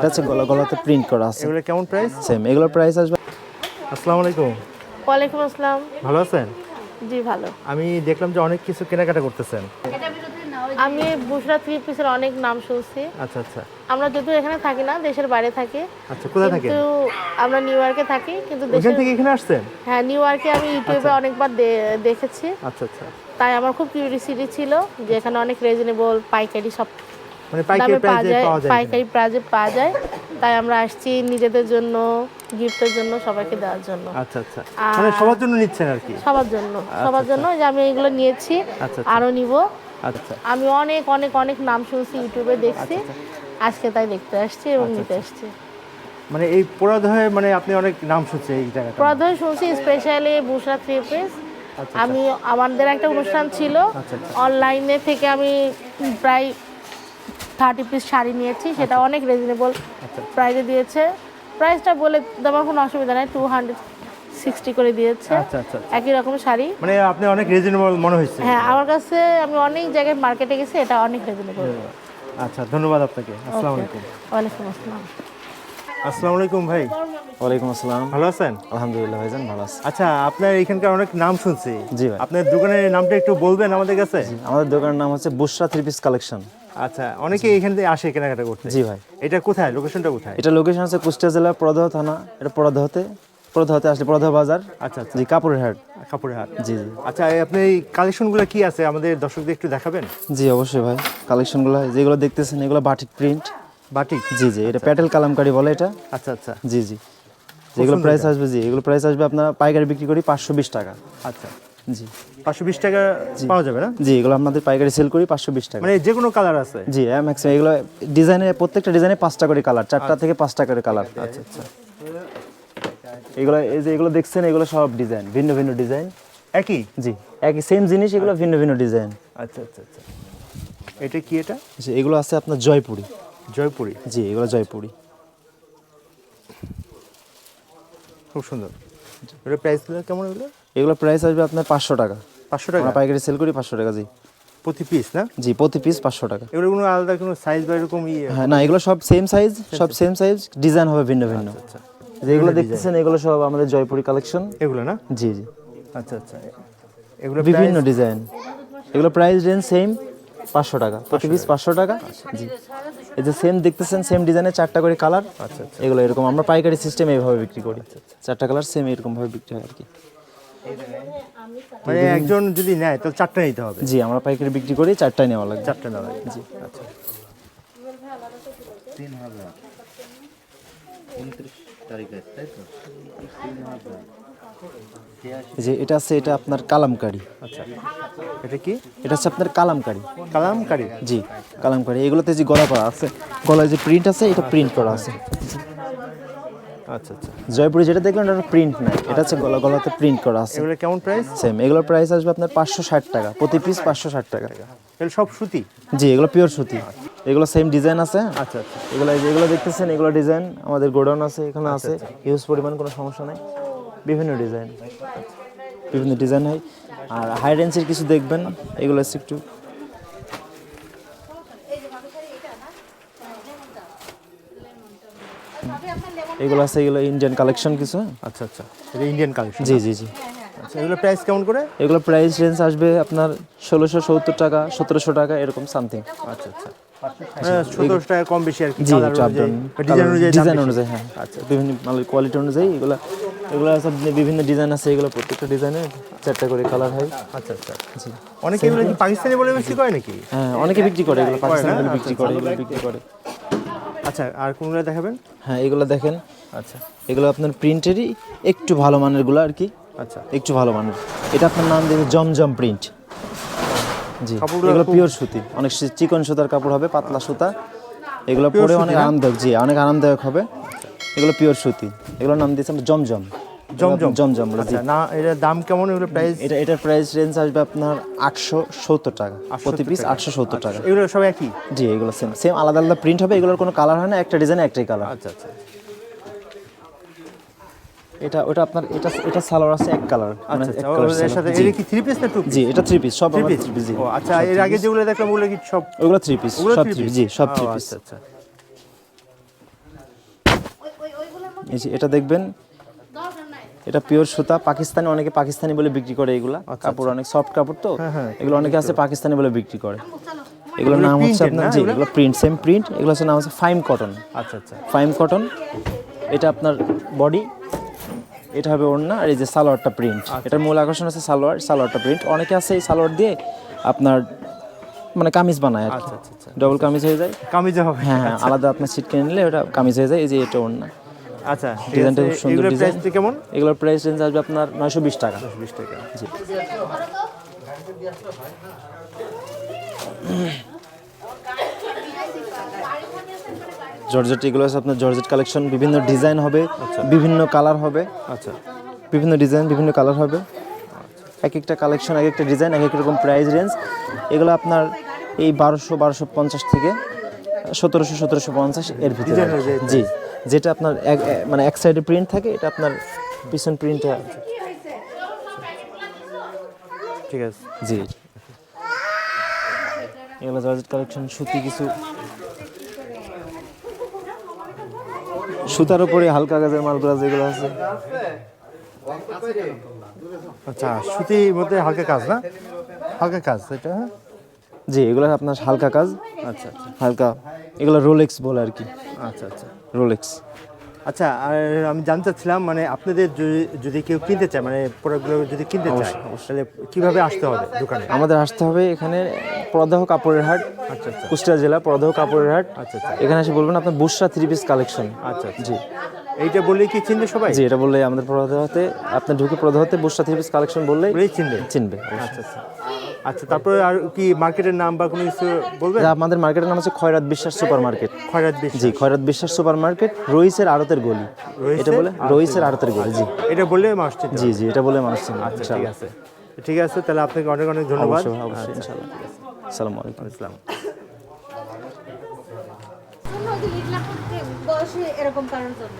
এটা হচ্ছে গলা গলাতে প্রিন্ট করা আছে। এগুলো কেমন প্রাইস সেম এগুলোর প্রাইস আসবে আসসালামু আলাইকুম। ওয়ালাইকুম আসসালাম। ভালো আছেন? জি ভালো। আমি দেখলাম যে অনেক কিছু কেনাকাটা করতেছেন। আমি বুসরা থ্রি পিসের অনেক নাম শুনছি। আচ্ছা আচ্ছা। আমরা যদিও এখানে থাকি না দেশের বাইরে থাকি। আচ্ছা কোথায় থাকেন? কিন্তু আমরা নিউ ইয়র্কে থাকি কিন্তু দেশের থেকে এখানে আসছেন? হ্যাঁ নিউ ইয়র্কে আমি ইউটিউবে অনেকবার দেখেছি। আচ্ছা আচ্ছা। তাই আমার খুব কিউরিসিটি ছিল যে এখানে অনেক রিজনেবল পাইকারি সব মানে পাইকারি দামে পাওয়া যায় পাইকারি প্রাইজে পাওয়া যায়। তাই আমরা আসছি নিজেদের জন্য গিফটের জন্য সবাইকে দেওয়ার জন্য। আচ্ছা আচ্ছা। মানে সবার জন্য নিচ্ছেন আর কি? সবার জন্য সবার জন্য। যে আমি এগুলো নিয়েছি আচ্ছা, আরও নিব। আচ্ছা আমি অনেক অনেক অনেক নাম শুনছি ইউটিউবে দেখছি। আজকে তাই দেখতে আসছি এবং আচ্ছা, নিতে আসছি। মানে এই পোড়াদহে মানে আপনি অনেক নাম শুনছেন এই জায়গাটা প্রথমে শুনছি স্পেশালি বুসরা থ্রি পিস। আমি আমাদের একটা অনুষ্ঠান ছিল। আচ্ছা, অনলাইনে থেকে আমি প্রায় থার্টি পিস শাড়ি নিয়েছি সেটা অনেক রিজনেবল আচ্ছা, প্রাইসে দিয়েছে। প্রাইসটা বলে দেওয়ার কোনো অসুবিধা নেই টু হান্ড্রেড সিক্সটি করে দিয়েছে। আচ্ছা আচ্ছা একই রকম শাড়ি। মানে আপনি অনেক রিজনেবল মনে হয়েছে। হ্যাঁ আমার কাছে আমি অনেক জায়গায় মার্কেটে গেছি এটা অনেক রিজনেবল আচ্ছা ধন্যবাদ আপনাকে। আসসালামু আলাইকুম। ওয়ালাইকুম আসসালাম। আসসালামু আলাইকুম ভাই। ওয়ালাইকুম আসসালাম। ভালো আছেন? আলহামদুলিল্লাহ ভাইজান ভালো আছে। আচ্ছা আপনার এখানকার অনেক নাম শুনছি। জি ভাই। আপনার দোকানের নামটা একটু বলবেন আমাদের কাছে? আমাদের দোকানের নাম হচ্ছে বুশরা থ্রি পিস কালেকশন আচ্ছা অনেকে এখান থেকে আসে কেনাকাটা করতে। জি ভাই। এটা কোথায়? লোকেশনটা কোথায়? এটা লোকেশন আছে কুষ্টিয়া জেলা পরদহ থানা। এটা পরদহতে পরদহতে আসলে পরদহ বাজার। আচ্ছা আচ্ছা। জি কাপড়ের হাট। কাপড়ের হাট জি জি। আচ্ছা আপনি এই কালেকশনগুলো কি আছে? আমাদের দর্শকদের একটু দেখাবেন? জি অবশ্যই ভাই। কালেকশনগুলো যেগুলো দেখতেছেন এগুলো বাটিক প্রিন্ট বাটিক জি জি এটা প্যাটেল কালামকারি বলে এটা। আচ্ছা আচ্ছা। জি জি। যেগুলো প্রাইস আসবে জি। এগুলো প্রাইস আসবে আপনার পাইকারি বিক্রি করি পাঁচশো বিশ টাকা। আচ্ছা। জি। পাঁচশো বিশ টাকা পাওয়া যাবে না? জি এগুলো আপনাদের পাইকারি সেল করি পাঁচশো বিশ টাকা। মানে যে কোনো কালার আছে? জি ম্যাক্সিমাম এগুলো ডিজাইনের প্রত্যেকটা ডিজাইনে পাঁচটা করে কালার চারটা থেকে পাঁচটা করে কালার আচ্ছা আচ্ছা এগুলো এই যে এগুলো দেখছেন এগুলো সব ডিজাইন ভিন্ন ভিন্ন ডিজাইন একই? জি একই সেম জিনিস এগুলো ভিন্ন ভিন্ন ডিজাইন আচ্ছা আচ্ছা আচ্ছা। এটা কি এটা? এগুলো আছে আপনার জয়পুরি। জয়পুরি। জি এগুলো জয়পুরি। খুব সুন্দর। এটা প্রাইসগুলো কেমন হলো এগুলো প্রাইস আসবে আপনার পাঁচশো টাকা। পাঁচশো টাকা? পাইকারি সেল করি পাঁচশো টাকা জি। প্রতি পিস না? জি প্রতি পিস পাঁচশো টাকা। এগুলো কোনো আলাদা কোনো সাইজ বা এরকম ইয়ে? হ্যাঁ না এগুলো সব সেম সাইজ সব সেম সাইজ ডিজাইন হবে ভিন্ন ভিন্ন। আচ্ছা যেগুলো দেখতেছেন এগুলো সব আমাদের জয়পুরি কালেকশন এগুলো না? জি জি। আচ্ছা আচ্ছা। এগুলো বিভিন্ন ডিজাইন এগুলো প্রাইস রেঞ্জ সেম পাঁচশো টাকা। প্রতি পিস পাঁচশো টাকা জি। এই যে সেম দেখতেছেন সেম ডিজাইনের চারটা করে কালার আচ্ছা এগুলো এরকম আমরা পাইকারি সিস্টেম এইভাবে বিক্রি করি। চারটা কালার সেম এরকমভাবে বিক্রি হয় আর কি। মানে একজন যদি নেয় তাহলে চারটা নিতে হবে। জি আমরা পাইকারি বিক্রি করি চারটাই নেওয়া লাগবে চারটা নেওয়া লাগে। জি আচ্ছা। এই যে এটা আছে এটা আপনার কালামকারি। আচ্ছা। এটা কি? এটা হচ্ছে আপনার কালামকারি। কালামকারি? জি কালামকারি। এগুলোতে যে গলা করা আছে গলায় যে প্রিন্ট আছে এটা প্রিন্ট করা আছে। আচ্ছা আচ্ছা। জয়পুরি যেটা দেখলেন এটা প্রিন্ট নাই। এটা হচ্ছে গলা গলাতে প্রিন্ট করা আছে। এগুলো কেমন প্রাইস সেম এগুলোর প্রাইস আসবে আপনার পাঁচশো ষাট টাকা। প্রতি পিস পাঁচশো ষাট টাকা। এগুলো সব সুতি? জি এগুলো পিওর সুতি। এগুলো সেম ডিজাইন আছে। আচ্ছা আচ্ছা। এগুলো যেগুলো দেখতেছেন এগুলো ডিজাইন আমাদের গোডাউন আছে এখানে আছে। হিউজ পরিমাণ কোনো সমস্যা নাই। বিভিন্ন ডিজাইন বিভিন্ন ডিজাইন হয়। আর হাই রেঞ্জের কিছু দেখবেন। এগুলো একটু এগুলো আছে এগুলো ইন্ডিয়ান কালেকশন কিছু হ্যাঁ? আচ্ছা আচ্ছা। এটা ইন্ডিয়ান কালেকশন জি জি জি। আচ্ছা এগুলো প্রাইস কেমন করে? এগুলো প্রাইস রেঞ্জ আসবে আপনার ষোলোশো সত্তর টাকা সতেরোশো টাকা এরকম সামথিং আচ্ছা আচ্ছা। টাকা কম বেশি আর কি জি কালার চাপ অনুযায়ী। বা ডিজাইন অনুযায়ী ডিজাইন অনুযায়ী হ্যাঁ। আচ্ছা বিভিন্ন কোয়ালিটি অনুযায়ী এগুলো এগুলো সব বিভিন্ন ডিজাইন আছে এগুলো প্রত্যেকটা ডিজাইনে চারটা করে কালার হয়। আচ্ছা আচ্ছা। জি। অনেকে এগুলো পাকিস্তানি বলে বেশি করে নাকি? হ্যাঁ অনেকে বিক্রি করে এগুলো পাকিস্তানি বিক্রি করে বিক্রি করে। আচ্ছা আর কোনগুলো দেখাবেন? হ্যাঁ এগুলো দেখেন। আচ্ছা। এগুলো আপনার প্রিন্টেরই একটু ভালো মানেরগুলো আর কি। আচ্ছা। একটু ভালো মানের। এটা আপনার নাম দেবে জমজম প্রিন্ট। জি এগুলো পিওর সুতি। অনেক চিকন সুতার কাপড় হবে পাতলা সুতা। এগুলো পরে অনেক আরামদায়ক জি অনেক আরামদায়ক হবে। এগুলো পিওর সুতি। এগুলোর নাম দিয়েছে আমরা জমজম। জমজম? জমজম আচ্ছা না এটার দাম কেমন? এগুলো প্রাইস এটা এটার প্রাইস রেঞ্জ আসবে আপনার আটশো সত্তর টাকা। প্রতি পিস আটশো সত্তর টাকা। এগুলো সব একই? জি এগুলো সেম সেম আলাদা আলাদা প্রিন্ট হবে এগুলোর কোনো কালার হয় না একটা ডিজাইন একটাই কালার আচ্ছা আচ্ছা। এটা ওটা আপনার এটা এটা সালোয়ার আছে এক কালার মানে আচ্ছা আচ্ছা এর সাথে এটা কি থ্রি পিস না টু জি এটা থ্রি পিস সব থ্রি পিস জি। ও আচ্ছা এর আগে যেগুলো দেখলাম ওগুলো কি সব? ওগুলো থ্রি পিস সব থ্রি piece? জি সব থ্রি পিস আচ্ছা আচ্ছা। এই যে এটা দেখবেন এটা পিওর সুতা। পাকিস্তানি অনেকে পাকিস্তানি বলে বিক্রি করে এগুলা। কাপড় অনেক সফট কাপড় তো। এগুলো অনেকে আছে পাকিস্তানি বলে বিক্রি করে। এগুলোর নাম হচ্ছে আপনার জি এগুলো? প্রিন্ট সেম প্রিন্ট এগুলো হচ্ছে নাম হচ্ছে ফাইম কটন আচ্ছা আচ্ছা। ফাইম কটন এটা আপনার বডি এটা হবে ওড়না আর এই যে সালোয়ারটা প্রিন্ট এটার মূল আকর্ষণ হচ্ছে সালোয়ার সালোয়ারটা প্রিন্ট অনেকে আছে এই সালোয়ার দিয়ে আপনার মানে কামিজ বানায় আর আচ্ছা আচ্ছা আচ্ছা। ডবল কামিজ হয়ে যায়। কামিজে হবে। হ্যাঁ হ্যাঁ আলাদা আপনার সিট কিনে নিলে ওটা কামিজ হয়ে যায়। এই যে এটা ওড়না। আচ্ছা ডিজাইনটা খুব সুন্দর ডিজাইন কেমন? এগুলোর প্রাইস রেঞ্জ আসবে আপনার নয়শো বিশ টাকা। বিশ টাকা। জি। জর্জেট এগুলো আছে আপনার জর্জেট কালেকশন বিভিন্ন ডিজাইন হবে বিভিন্ন কালার হবে। আচ্ছা। বিভিন্ন ডিজাইন বিভিন্ন কালার হবে। এক একটা কালেকশন এক একটা ডিজাইন এক এক রকম প্রাইস রেঞ্জ এগুলো আপনার এই বারোশো বারোশো পঞ্চাশ থেকে সতেরোশো সতেরোশো পঞ্চাশ এর ভিতরে জি। যেটা আপনার মানে এক সাইডে প্রিন্ট থাকে এটা আপনার পিছন প্রিন্টটা ঠিক আছে। জি। এগুলো জর্জেট কালেকশন সুতি কিছু। সুতার উপরে হালকা কাজের মালগুলো যেগুলো আছে। আচ্ছা সুতির মধ্যে হালকা কাজ না? হালকা কাজ এটা হ্যাঁ জি এগুলো আপনার হালকা কাজ। আচ্ছা আচ্ছা। হালকা এগুলো রোলেক্স বলে আর কি। আচ্ছা আচ্ছা। রোলেক্স আচ্ছা আর আমি জানতে চাচ্ছিলাম মানে আপনাদের যদি কেউ কিনতে চায় মানে প্রোডাক্টগুলো যদি কিনতে চায় তাহলে কীভাবে আসতে হবে দোকানে? আমাদের আসতে হবে এখানে প্রদাহ কাপড়ের হাট আচ্ছা আচ্ছা। কুষ্টিয়া জেলা প্রদাহ কাপড়ের হাট। আচ্ছা আচ্ছা। এখানে এসে বলবেন আপনার বুসরা থ্রি পিস কালেকশন আচ্ছা জি। এইটা বললে কি চিনবে সবাই? জি এটা বললে আমাদের প্রদাহতে আপনি ঢুকে প্রদাহতে বুসরা থ্রি পিস কালেকশন বলেই চিনবে। চিনবে আচ্ছা আচ্ছা। আচ্ছা তারপরে আর কি মার্কেটের নাম বা কোনো কিছু বলবেন? আমাদের মার্কেটের নাম হচ্ছে খয়রাত বিশ্বাস সুপার মার্কেট খয়রাত বেশি জি খয়রাত বিশ্বাস সুপার মার্কেট রইসের আড়তের গলি। এটা বলে রইসের আড়তের গলি জি। এটা বললে মানুষ জি জি এটা বলে মানুষ চিনবে আচ্ছা ঠিক আছে। ঠিক আছে তাহলে আপনাকে অনেক অনেক ধন্যবাদ। অবশ্যই অবশ্যই ইনশাআল্লাহ। আসসালামু আলাইকুম। ইসলাম বয়সে এরকম কারোর জন্য?